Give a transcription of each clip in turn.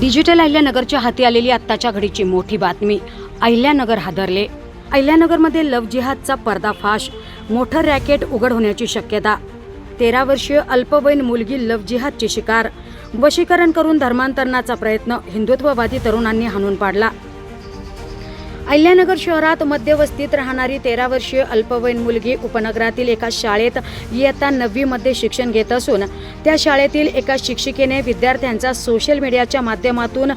Digital अहिल्यानगरच्या हाती आलेली आत्ताच्या घडीची मोठी बातमी. अहिल्यानगर हादरले. अहिल्यानगरमध्ये लव जिहादचा पर्दाफाश. मोठं रॅकेट उघड होण्याची शक्यता. तेरा वर्षीय अल्पवयीन मुलगी लव जिहादची शिकार. वशीकरण करून धर्मांतरणाचा प्रयत्न. हिंदुत्ववादी तरुणांनी हाणून पाडला. अहिल्यानगर शहरात मध्यवस्तीत राहणारी तेरा वर्षीय अल्पवयीन मुलगी उपनगरातील एका शाळेत इयत्ता नववीमध्ये शिक्षण घेत असून त्या शाळेतील एका शिक्षिकेने विद्यार्थ्यांचा सोशल मीडियाच्या माध्यमातून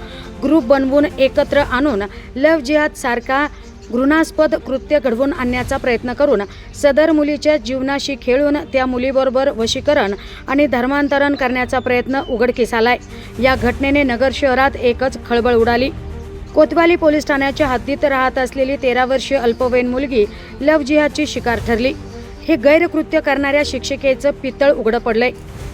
ग्रुप बनवून एकत्र आणून लव जिहाद सारखा घृणास्पद कृत्य घडवून आणण्याचा प्रयत्न करून सदर मुलीच्या जीवनाशी खेळून त्या मुलीबरोबर वशीकरण आणि धर्मांतरण करण्याचा प्रयत्न उघडकीस आलाय. या घटनेने नगर शहरात एकच खळबळ उडाली. कोतवाली पोलीस ठाण्याच्या हद्दीत राहत असलेली तेरा वर्षीय अल्पवयीन मुलगी लव जिहादची शिकार ठरली. हे गैरकृत्य करणाऱ्या शिक्षिकेचं पितळ उघडं पडलंय.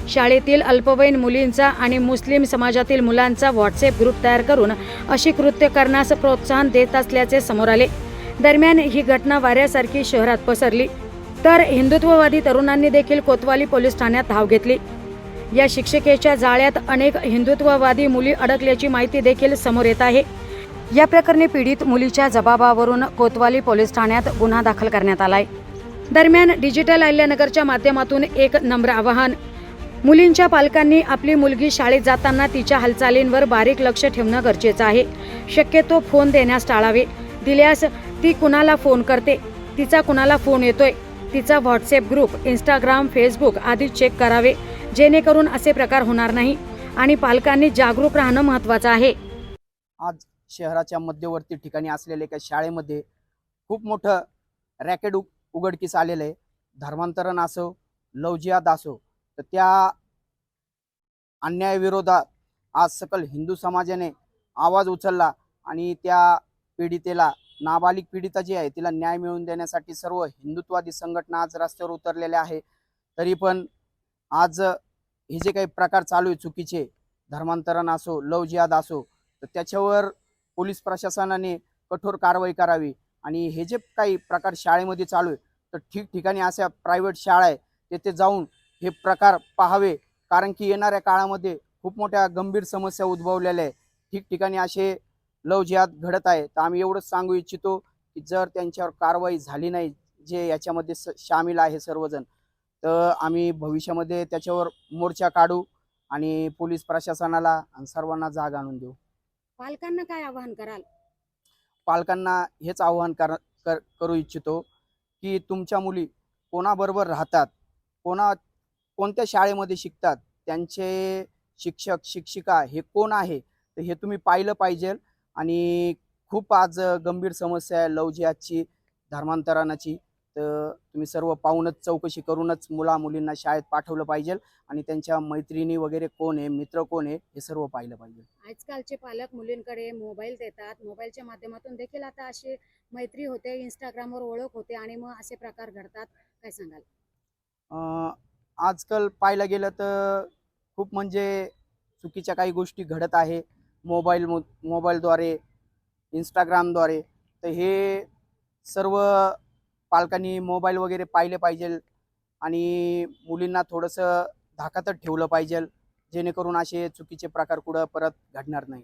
शाळेतील अल्पवयीन मुलींचा आणि मुस्लिम समाजातील मुलांचा व्हॉट्सअप ग्रुप तयार करून अशी कृत्य करण्यास प्रोत्साहन देत असल्याचे समोर आले. दरम्यान ही घटना वाऱ्यासारखी शहरात पसरली. तर हिंदुत्ववादी तरुणांनी देखील कोतवाली पोलीस ठाण्यात धाव घेतली. या शिक्षिकेच्या जाळ्यात अनेक हिंदुत्ववादी मुली अडकल्याची माहिती देखील समोर येत आहे. या प्रकरणी पीडित मुलीच्या जबाबावरून कोतवाली पोलीस ठाण्यात गुन्हा दाखल करण्यात आलाय. दरम्यान डिजिटल अहिल्यानगरच्या माध्यमातून एक नम्र आवाहन. मुलींच्या पालकांनी आपली मुलगी शाळेत जाताना तिच्या हालचालींवर बारीक लक्ष ठेवणं गरजेचं आहे. शक्यतो फोन देण्यास टाळावे. दिल्यास ती कुणाला फोन करते? तिचा कुणाला फोन येतोय? तिचा व्हॉट्सअप ग्रुप इंस्टाग्राम फेसबुक आदी चेक करावे जेणेकरून असे प्रकार होणार नाही आणि पालकांनी जागरूक राहणं महत्त्वाचं आहे. आज शहराच्या मध्यवर्ती ठिकाणी असलेल्या एका शाळेमध्ये खूप मोठं रॅकेट उग उघडकीस आलेलं आहे. धर्मांतरण असो लवजियात असो तर त्या अन्यायाविरोधात आज सकल हिंदू समाजाने आवाज उचलला आणि त्या पीडितेला नाबालिक पीडिता जी आहे तिला न्याय मिळवून देण्यासाठी सर्व हिंदुत्वादी संघटना आज रस्त्यावर उतरलेल्या आहे. तरी पण आज हे जे काही प्रकार चालू आहे चुकीचे धर्मांतरण असो लवजियाद असो तर त्याच्यावर पोलीस प्रशासनाने कठोर कारवाई करावी. आणि हे जे काही प्रकार शाळेमध्ये चालू आहे तर ठिकठिकाणी अशा प्रायव्हेट शाळा आहे तेथे जाऊन हे प्रकार पाहावे. कारण की येणाऱ्या काळामध्ये खूप मोठ्या गंभीर समस्या उद्भवलेल्या आहे ठिकठिकाणी असे लव जिहाद घडत आहे. तर आम्ही एवढंच सांगू इच्छितो की जर त्यांच्यावर कारवाई झाली नाही जे याच्यामध्ये स सामील आहे सर्वजण तर आम्ही भविष्यामध्ये त्याच्यावर मोर्चा काढू आणि पोलीस प्रशासनाला आणि सर्वांना जाग आणून देऊ. पालकांना काय आवाहन कराल? पालकांना हेच आवाहन कर कर करू इच्छितो की तुमच्या मुली कोणाबरोबर राहतात कोणा कोणत्या शाळेमध्ये शिकतात त्यांचे शिक्षक शिक्षिका हे कोण आहे तर हे तुम्ही पाहिलं पाहिजे. आणि खूप आज गंभीर समस्या आहे लव धर्मांतरणाची. तर तुम्ही सर्व पाहूनच चौकशी करूनच मुला मुलींना शाळेत पाठवलं पाहिजे आणि त्यांच्या मैत्रिणी वगैरे कोण आहे मित्र कोण आहे हे सर्व पाहिलं पाहिजे. आजकालचे पालक मुलींकडे मोबाईल देतात. मोबाईलच्या माध्यमातून देखील आता अशी मैत्री होते इंस्टाग्रामवर ओळख होते आणि मग असे प्रकार घडतात. काय सांगाल? अं, आजकाल पाहायला गेलं तर खूप म्हणजे चुकीच्या काही गोष्टी घडत आहे. मोबाईल मोबाईलद्वारे इंस्टाग्रामद्वारे तर हे सर्व पालकांनी मोबाईल वगैरे पाहिले पाहिजे आणि मुलींना थोडंसं धाकातच ठेवलं पाहिजे जेणेकरून असे चुकीचे प्रकार कुठं परत घडणार नाही.